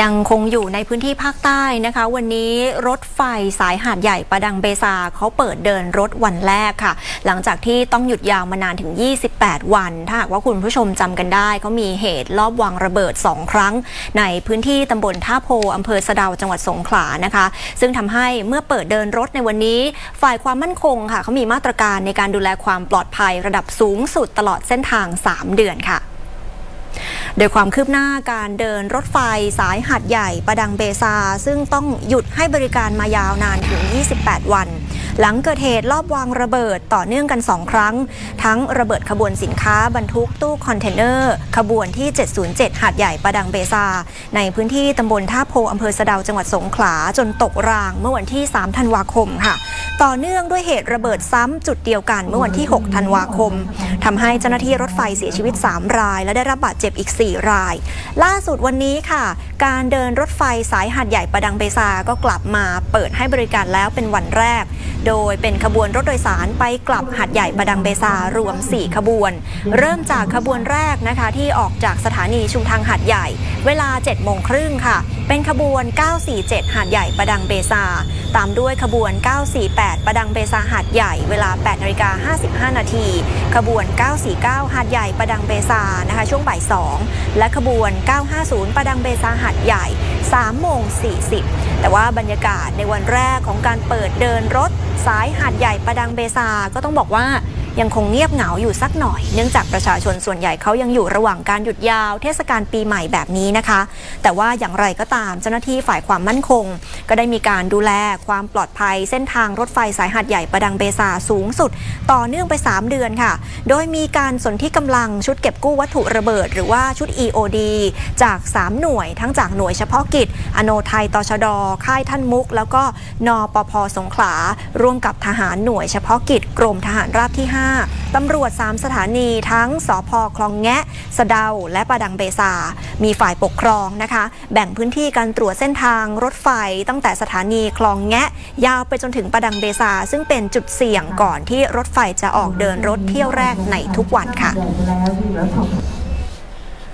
ยังคงอยู่ในพื้นที่ภาคใต้นะคะ วันนี้รถไฟสายหาดใหญ่ประดังเบซาเขาเปิดเดินรถวันแรกค่ะ หลังจากที่ต้องหยุดยาวมานานถึง 28 วัน ถ้าหากว่าคุณผู้ชมจำกันได้เขามีเหตุลอบวางระเบิด 2 ครั้ง ในพื้นที่ตำบลท่าโพอำเภอสะดาวจังหวัดสงขลานะคะ ซึ่งทำให้เมื่อเปิดเดินรถในวันนี้ ฝ่ายความมั่นคงค่ะเขามีมาตรการในการดูแลความปลอดภัยระดับสูงสุดตลอดเส้นทาง 3 เดือนค่ะ โดยความคืบหน้าการเดินรถไฟสายหัดใหญ่ประดังเบซา ซึ่งต้องหยุดให้บริการมายาวนานถึง 28 วัน หลังเกิดเหตุรอบวางระเบิดต่อเนื่องกัน 2 ครั้ง ทั้งระเบิดขบวนสินค้าบรรทุกตู้คอนเทนเนอร์ ขบวนที่ 707 หาดใหญ่ประดังเบซา ในพื้นที่ตำบลท่าโพอำเภอสะดาวจังหวัดสงขลาจนตกรางเมื่อวันที่ 3 ธันวาคมค่ะ ต่อเนื่องด้วยเหตุระเบิดซ้ำจุดเดียวกันเมื่อวันที่ 6 ธันวาคมทำให้เจ้าหน้าที่รถไฟเสียชีวิต 3 ราย และได้รับบาดเจ็บอีก 4 ราย ล่าสุดวันนี้ค่ะ การเดินรถไฟสายหาดใหญ่ประดังเบซาก็กลับมาเปิดให้บริการแล้วเป็นวันแรก โดยเป็นขบวนรถโดยสารไปกลับหาดใหญ่ประดังเบซารวม 4 ขบวน เริ่มจากขบวนแรกนะคะที่ออกจากสถานีชุมทางหาดใหญ่ เวลา7โมงครึ่งค่ะ เป็นขบวน 947 หาดใหญ่ประดังเบซา ตามด้วยขบวน 948 ประดังเบซาหาดใหญ่เวลา8นาฬิกา55 นาที ขบวน 949 หาดใหญ่ประดังเบซานะคะช่วงบ่าย 2 และขบวน 950 ประดังเบซาหาดใหญ่ 3 โมง 40 แต่ว่าบรรยากาศในวันแรกของการเปิดเดินรถสายหาดใหญ่ประดังเบซาก็ต้องบอกว่า ยังคงเงียบเหงาอยู่สักหน่อย เนื่องจากประชาชนส่วนใหญ่เขายังอยู่ระหว่างการหยุดยาว เทศกาลปีใหม่แบบนี้นะคะ แต่ว่าอย่างไรก็ตามเจ้าหน้าที่ฝ่ายความมั่นคง ก็ได้มีการดูแลความปลอดภัย เส้นทางรถไฟสายหาดใหญ่ประดังเบซาสูงสุด ต่อเนื่องไป 3 เดือนค่ะ โดยมีการสนที่กำลังชุดเก็บกู้วัตถุระเบิด หรือว่าชุด EOD จาก 3 หน่วย ทั้งจากหน่วยเฉพาะกิจ อโนไทยตชด ค่ายท่านมุก แล้วก็นปพสงขลา ร่วมกับทหารหน่วยเฉพาะกิจกรมทหารราบที่ 5ตำรวจ 3 สถานีทั้งสพคลองแงะ สะเดา และประดังเบซา มีฝ่ายปกครองนะคะ แบ่งพื้นที่การตรวจเส้นทางรถไฟตั้งแต่สถานีคลองแงะ ยาวไปจนถึงประดังเบซา ซึ่งเป็นจุดเสี่ยงก่อนที่รถไฟจะออกเดินรถเที่ยวแรกในทุกวันค่ะ